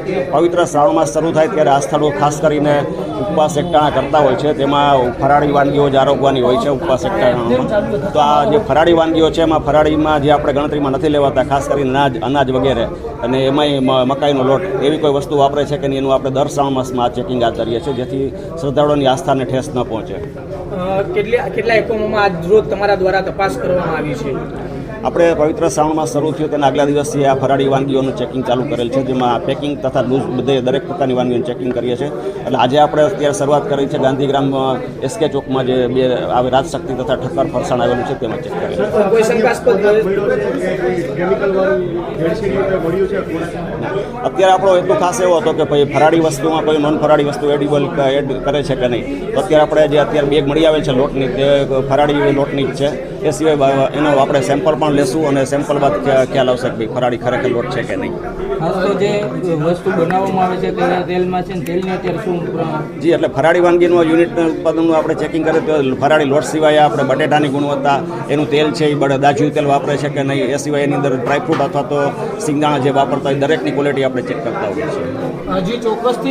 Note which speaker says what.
Speaker 1: પવિત્ર શ્રાવણ માસ શરૂ થાય ત્યારે આ સ્થળો ખાસ કરીને ઉપવાસ એકટાણા કરતા હોય છે. તેમાં ફરાળી વાનગીઓ જ આરોગવાની હોય છે ઉપવાસ એકટાણામાં. તો આ જે ફરાળી વાનગીઓ છે, એમાં ફરાળીમાં જે આપણે ગણતરીમાં નથી લેવાતા, ખાસ કરીને અનાજ અનાજ વગેરે. અને એમાંય મકાઈનો લોટ. એવી કોઈ વસ્તુ વાપરે છે કે નહીં એનું આપણે દર શ્રાવણ માસમાં આ ચેકિંગ હાથ ધરીએ છીએ, જેથી શ્રદ્ધાળુઓની આસ્થાને ઠેસ ન પહોંચે.
Speaker 2: કેટલા કેટલા એકમોમાં આજ રોજ તમારા દ્વારા તપાસ કરવામાં આવી છે?
Speaker 1: આપણે પવિત્ર શ્રાવણમાં શરૂ થયું તેના આગલા દિવસથી આ ફરાળી વાનગીઓનું ચેકિંગ ચાલુ કરેલ છે જેમાં પેકિંગ તથા લૂઝ બધે દરેક પ્રકારની વાનગીઓનું ચેકિંગ કરીએ છીએ. એટલે આજે આપણે અત્યારે શરૂઆત કરી છે ગાંધીગ્રામ એસકે ચોકમાં જે બે આવે રાજશક્તિ તથા ઠક્કર ફરસાણ આવેલું છે તેમાં ચેક
Speaker 2: શંકાસ્પદ
Speaker 1: અત્યારે આપણો એટલો ખાસ એવો હતો કે ભાઈ ફરાળી વસ્તુમાં કોઈ નોન ફરાળી વસ્તુ એડિબલ એડ કરે છે કે નહીં. તો અત્યારે આપણે જે અત્યારે બેગ મળી આવેલ છે લોટની તે ફરાળી લોટની જ છે. એ સિવાય એનો આપણે સેમ્પલ પણ લેશું અને સેમ્પલ બાદ ખ્યાલ આવશે કે ભાઈ ફરાળી ખરેખર લોટ છે કે નહીં?
Speaker 3: ખાસ તો જે વસ્તુ બનાવવામાં આવે છે તેલમાં છે તેલની અત્યારે શું
Speaker 1: જી એટલે ફરાળી વાનગીનું યુનિટ ઉત્પાદનનું આપણે ચેકિંગ કરીએ તો ફરાળી લોટ સિવાય આપણે બટેટાની ગુણવત્તા એનું તેલ છે એ બળ દાજ્યું તેલ વાપરે છે કે નહીં એ સિવાય એની અંદર ડ્રાયફ્રૂટ અથવા તો સિંગદાણા જે વાપરતા હોય દરેકની ક્વોલિટી આપણે ચેક કરતા હોઈએ છીએ.
Speaker 3: હજી ચોક્કસથી